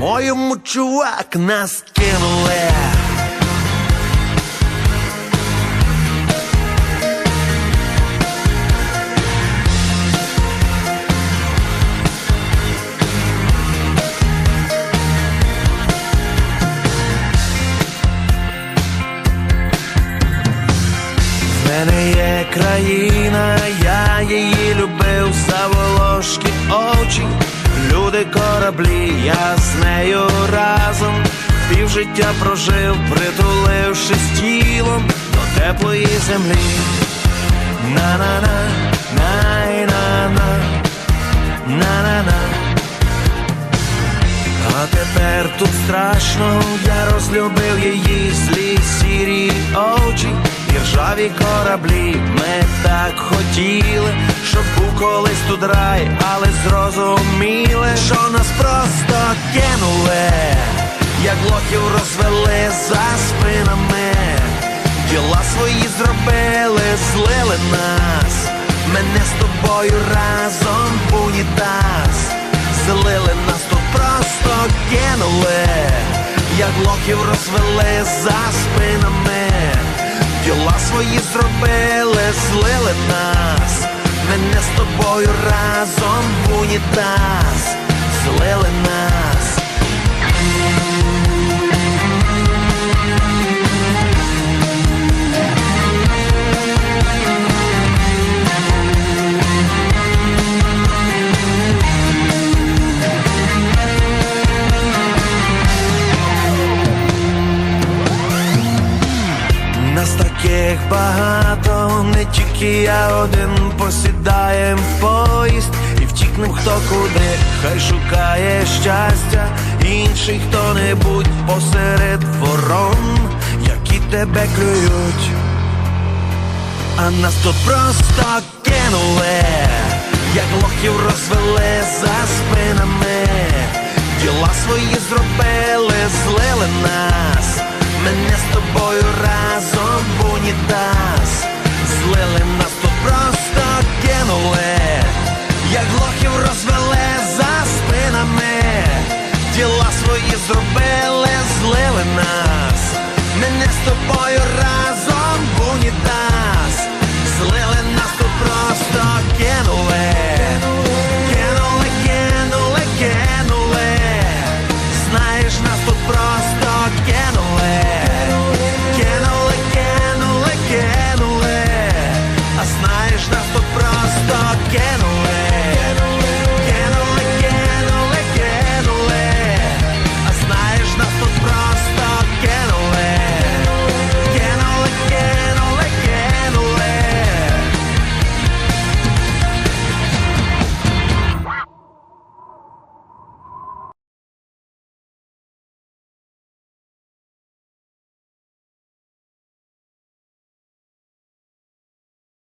По-моєму, чувак нас кинули. Мене є країна, люди кораблі, я з нею разом півжиття прожив, притулившись тілом до теплої землі. На-на-на, най-на-на, на-на-на. А тепер тут страшно, я розлюбив її злі сірі очі ржаві кораблі. Ми так хотіли, щоб був колись тут рай, але зрозуміли, що нас просто кинули, як лохів розвели за спинами. Діла свої зробили, злили нас. Мене з тобою разом в унітаз. Злили нас тут просто кинули, як лохів розвели за спинами. Діла свої зробили, злили нас. Мене з тобою разом в унітаз. Злили нас. Нас таких багато, не тільки я один посідаєм в поїзд і втікнем хто куди, хай шукає щастя, інший хто-небудь посеред ворон, які тебе клюють, а нас тут просто кинули, як лохів розвели за спинами, діла свої свої зробили, злили нас, мене з тобою разом в унітаз.